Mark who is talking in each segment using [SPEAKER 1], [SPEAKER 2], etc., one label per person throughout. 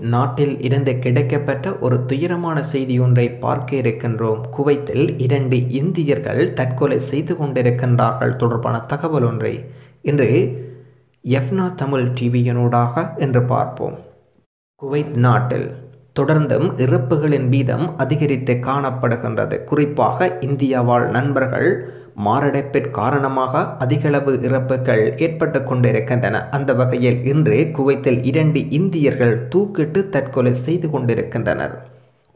[SPEAKER 1] நாட்டில் இருந்து கிடைக்கப்பட்ட ஒரு துயரமான செய்தி ஒன்றை பார்க்க இருக்கின்றோம். குவைத்தில் இரண்டு இந்தியர்கள் தற்கொலை செய்து கொண்டிருக்கின்றார்கள் தொடர்பான தகவல் ஒன்றை. இன்று எஃப்னா தமிழ் டிவியினூடாக என்று பார்ப்போம். குவைத் நாட்டில் தொடர்ந்தும் இறப்புகளின் வீதம் அதிகரித்து காணப்படுகின்றது. குறிப்பாக இந்தியாவால் நண்பர்கள் மாரடைப்பின் காரணமாக அதிகளவு இறப்புகள் ஏற்பட்டு கொண்டிருக்கின்றன. அந்த வகையில் இன்று குவைத்தில் இரண்டு இந்தியர்கள் தூக்கிட்டு தற்கொலை செய்து கொண்டிருக்கின்றனர்.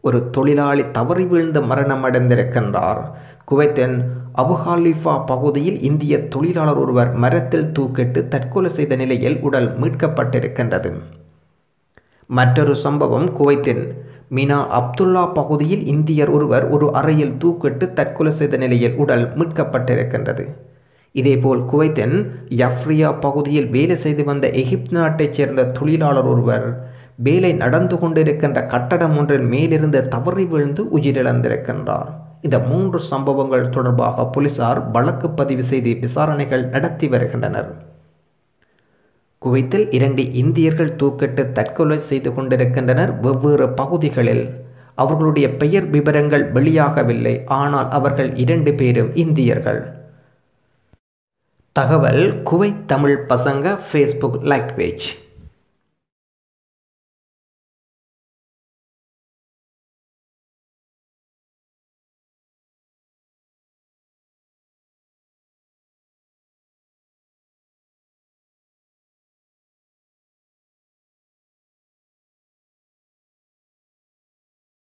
[SPEAKER 1] ஒரு தொழிலாளி தவறி வீழ்ந்து மரணமடைந்திருக்கின்றார். குவைத்தின் அபுஹாலிஃபா பகுதியில் இந்திய தொழிலாளர் ஒருவர் மரத்தில் தூக்கிட்டு தற்கொலை செய்த நிலையில் உடல் மீட்கப்பட்டிருக்கின்றது. மற்றொரு சம்பவம் குவைத்தின் மினா அப்துல்லா பகுதியில் இந்தியர் ஒருவர் ஒரு அறையில் தூக்கிட்டு தற்கொலை செய்த நிலையில் உடல் மீட்கப்பட்டிருக்கின்றது. இதேபோல் குவைத்தின் யஃப்ரியா பகுதியில் வேலை செய்து வந்த எகிப்து நாட்டைச் சேர்ந்த தொழிலாளர் ஒருவர் வேலை நடந்து கொண்டிருக்கின்ற கட்டடம் ஒன்றின் மேலிருந்து தவறி விழுந்து உயிரிழந்திருக்கின்றார். இந்த மூன்று சம்பவங்கள் தொடர்பாக போலீசார் வழக்கு பதிவு செய்து விசாரணைகள் நடத்தி வருகின்றனர். குவைத்தில் இரண்டு இந்தியர்கள் தூக்கிட்டு தற்கொலை செய்து கொண்டிருக்கின்றனர் வெவ்வேறு பகுதிகளில். அவர்களுடைய பெயர் விவரங்கள் வெளியாகவில்லை. ஆனால் அவர்கள் இரண்டு பேரும் இந்தியர்கள். தகவல் குவைத் தமிழ் பசங்க ஃபேஸ்புக் லைக் பேஜ்